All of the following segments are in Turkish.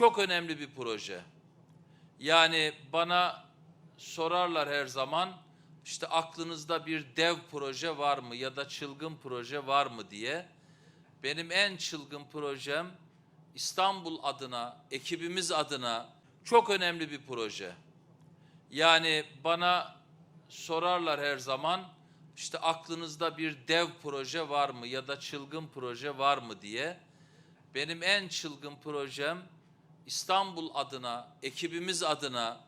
çok önemli bir proje. Yani bana sorarlar her zaman işte aklınızda bir dev proje var mı ya da çılgın proje var mı diye. Benim en çılgın projem İstanbul adına, ekibimiz adına çok önemli bir proje. Yani bana sorarlar her zaman işte aklınızda bir dev proje var mı ya da çılgın proje var mı diye. Benim en çılgın projem İstanbul adına, ekibimiz adına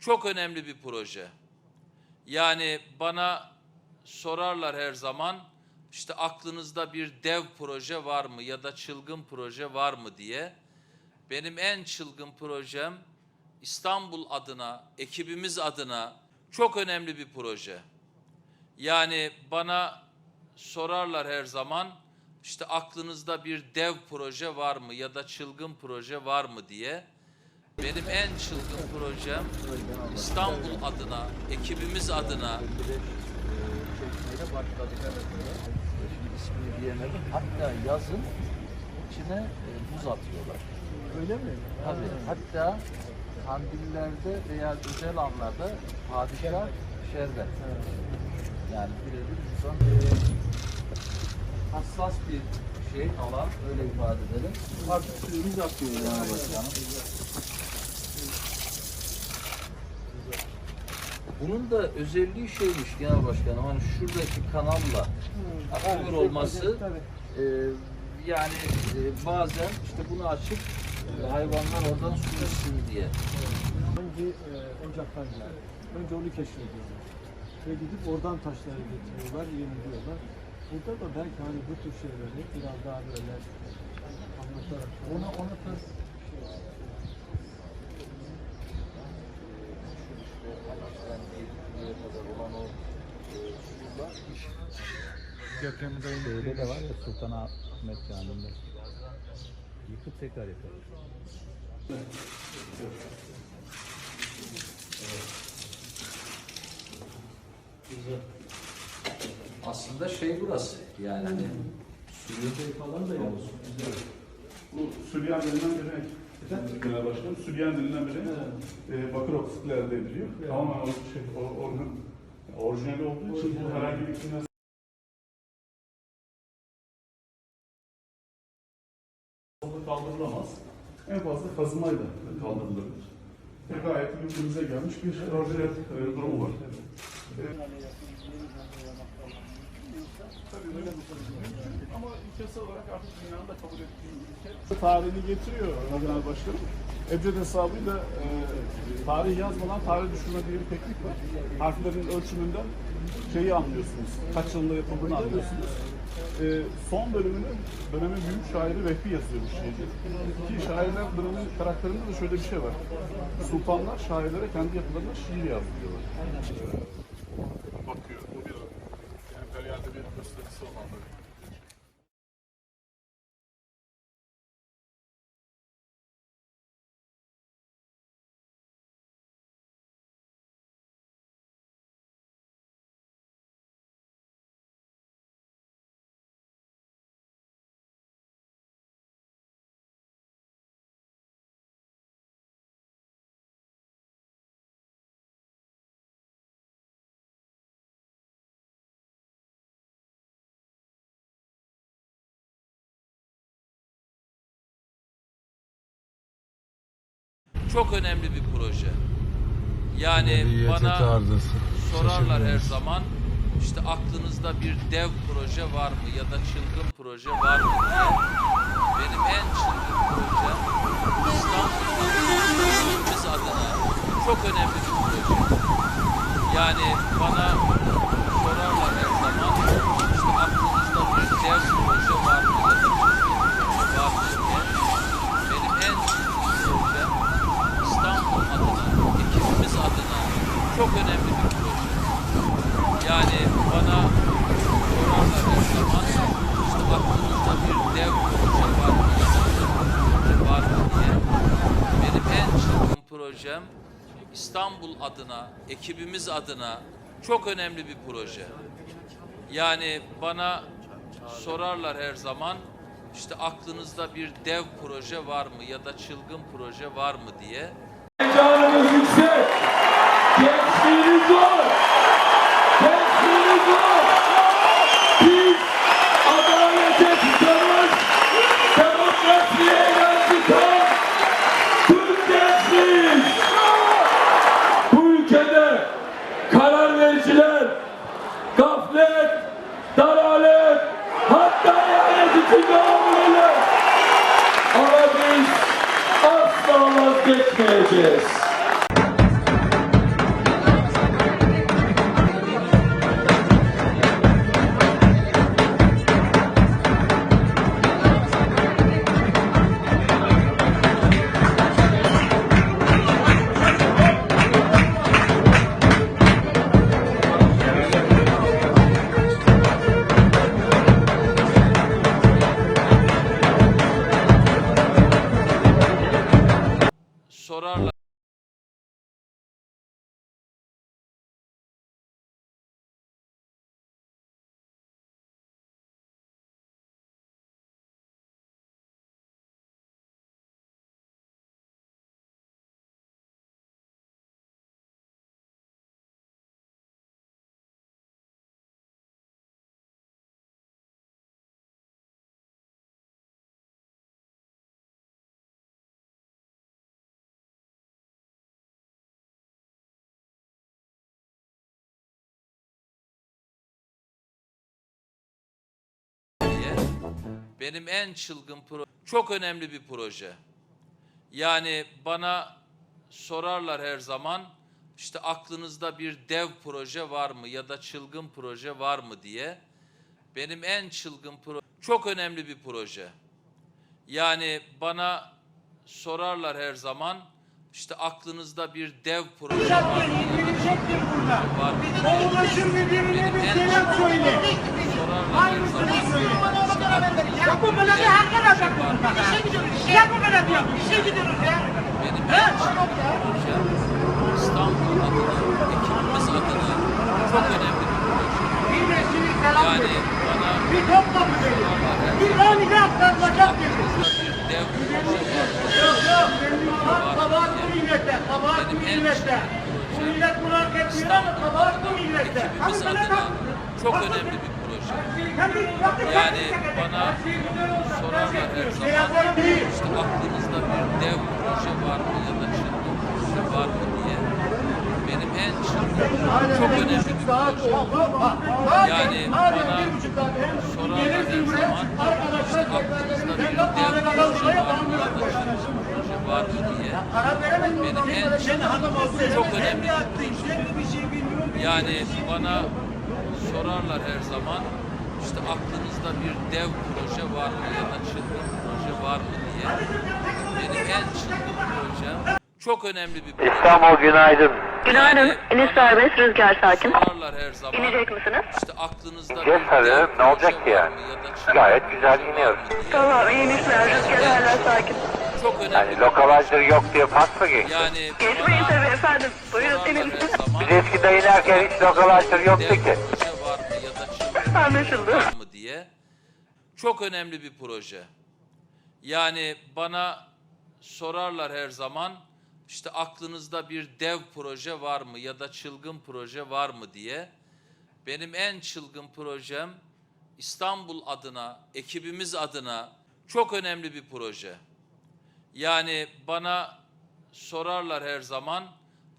çok önemli bir proje. Yani bana sorarlar her zaman işte aklınızda bir dev proje var mı ya da çılgın proje var mı diye. Benim en çılgın projem İstanbul adına, ekibimiz adına çok önemli bir proje. Yani bana sorarlar her zaman işte aklınızda bir dev proje var mı ya da çılgın proje var mı diye. Benim en çılgın projem İstanbul adına, ekibimiz adına çekmeye başladık. Şimdi ismini diyemedim. Hatta yazın içine e, buz atıyorlar. Öyle mi? Tabii. Hatta kandillerde veya özel anlarda padişah şerbet. Yani birebir insan e, hassas bir şey alan öyle ifade edelim. Artık suyumuz akıyor yani başkanım. Bunun da özelliği şeymiş genel başkanım hani şuradaki kanalla akıyor olması e, yani e, bazen işte bunu açıp e, hayvanlar oradan su içsin diye. Önce e, ocaktan yani. Önce onu keşfediyorlar. Ve gidip oradan taşları getiriyorlar, yeniliyorlar. Burada da belki hani bu tür şeyleri biraz daha böyle anlatarak Onu onu tabii Şeyde de var ya Sultanahmet Camii'nde. Yıkıp tekrar yapıyor. Aslında şey burası yani hani suyun falan da yavuz. Bu Sülyan denilen bir renk. Genel Başkanım, Sülyan denilen bir renk. E, bakır oksitler elde ediliyor. Tamamen o şey, o, organ, orijinali olduğu için bu herhangi bir kimyasal kaldırılamaz. En fazla kazımayla kaldırılabilir. E, gayet ülkemize gelmiş bir orijinal e, durumu var. E, Tabii öyle bir Ama ülkesi olarak artık dünyanın da kabul ettiği ülke. Tarihini getiriyor Genel Başkanım. Ebced hesabıyla e, tarih yazmadan tarih düşürme diye bir teknik var. Harflerin ölçümünden şeyi anlıyorsunuz. Kaç yılında yapıldığını anlıyorsunuz. E, son bölümünü dönemin büyük şairi Vehbi yazıyor bu şiiri. Ki şairler dönemin karakterinde de şöyle bir şey var. Sultanlar şairlere kendi yapılarına şiir yazdırıyorlar. 四号会 çok önemli bir proje. Yani bana sorarlar her zaman işte aklınızda bir dev proje var mı ya da çılgın proje var mı diye. Benim en çılgın projem İstanbul'da adına çok önemli bir proje. Yani bana sorarlar her zaman işte aklınızda bir dev proje var mı ya da çılgın proje var mı diye. Benim en çılgın projem İstanbul adına, ekibimiz adına çok önemli bir proje. Yani bana sorarlar zaman işte aklınızda bir dev proje var mı ya da proje var mı diye. Benim en çılgın projem İstanbul adına, ekibimiz adına çok önemli bir proje. Yani bana sorarlar her zaman işte aklınızda bir dev proje var mı ya da çılgın proje var mı diye Heyecanımız yüksek. Gençliğiniz var. Gençliğiniz var. Biz adalete tutarız. Demokrasiye yer tutar. Türk gençliğiz. Bu ülkede karar vericiler gaflet, dalalet, hatta ihanet içinde olmalılar. Asla vazgeçmeyeceğiz. Benim en çılgın pro çok önemli bir proje. Yani bana sorarlar her zaman işte aklınızda bir dev proje var mı ya da çılgın proje var mı diye. Benim en çılgın pro çok önemli bir proje. Yani bana sorarlar her zaman işte aklınızda bir dev proje var mı ya da çılgın proje var mı diye. Benim en çılgın sorarlar her zaman Yapın böyle bir arkadaşlar. İşe gidiyoruz. Yapın böyle diyor. İşe ya. İstanbul adına, ekibimiz adına çok önemli bir proje. Yani bana Bir topla mı verin? Bir verin. aklınızda bir dev. Yok yok. Kabahat bu millette. Kabahat bu millette. Bu millet bunu hak etmiyor ama kabahat bu millette. Ekibimiz böyle adına çok önemli bir. Yani bana sorarlar zaman işte aklınızda bir dev proje var mı ya da çılgın proje var mı diye. Benim en çılgın çok önemli bir proje. Yani bana sorarlar her zaman işte aklınızda bir dev proje var mı ya da çılgın proje var mı diye. Benim en çılgın çok önemli bir proje. Yani bana sorarlar her zaman işte aklınızda bir dev proje var mı ya da çılgın proje var mı diye. Benim en çılgın projem çok önemli bir proje. İstanbul günaydın. Günaydın. Bana serbest, rüzgar sakin. Sorarlar her zaman. İnecek misiniz? İşte aklınızda bir dev ne olacak ki yani? ya Gayet güzel iniyoruz. Tamam, iyi inişler. Rüzgar hala sakin. Çok önemli. Yani lokalizer yok diye pas mı geçti? Yani Geçmeyin tabii efendim. Buyurun inin. Biz eskiden inerken hiç lokalizer yoktu ki. Anlaşıldı. mı diye. Çok önemli bir proje. Yani bana sorarlar her zaman işte aklınızda bir dev proje var mı ya da çılgın proje var mı diye. Benim en çılgın projem İstanbul adına, ekibimiz adına çok önemli bir proje. Yani bana sorarlar her zaman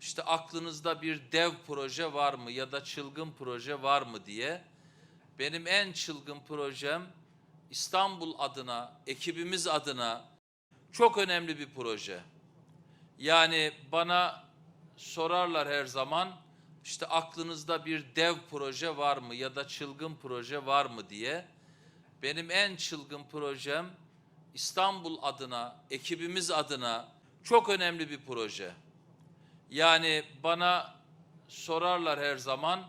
işte aklınızda bir dev proje var mı ya da çılgın proje var mı diye. Benim en çılgın projem İstanbul adına, ekibimiz adına çok önemli bir proje. Yani bana sorarlar her zaman işte aklınızda bir dev proje var mı ya da çılgın proje var mı diye. Benim en çılgın projem İstanbul adına, ekibimiz adına çok önemli bir proje. Yani bana sorarlar her zaman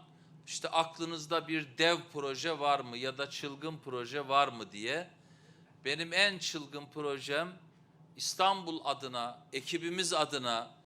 işte aklınızda bir dev proje var mı ya da çılgın proje var mı diye. Benim en çılgın projem İstanbul adına, ekibimiz adına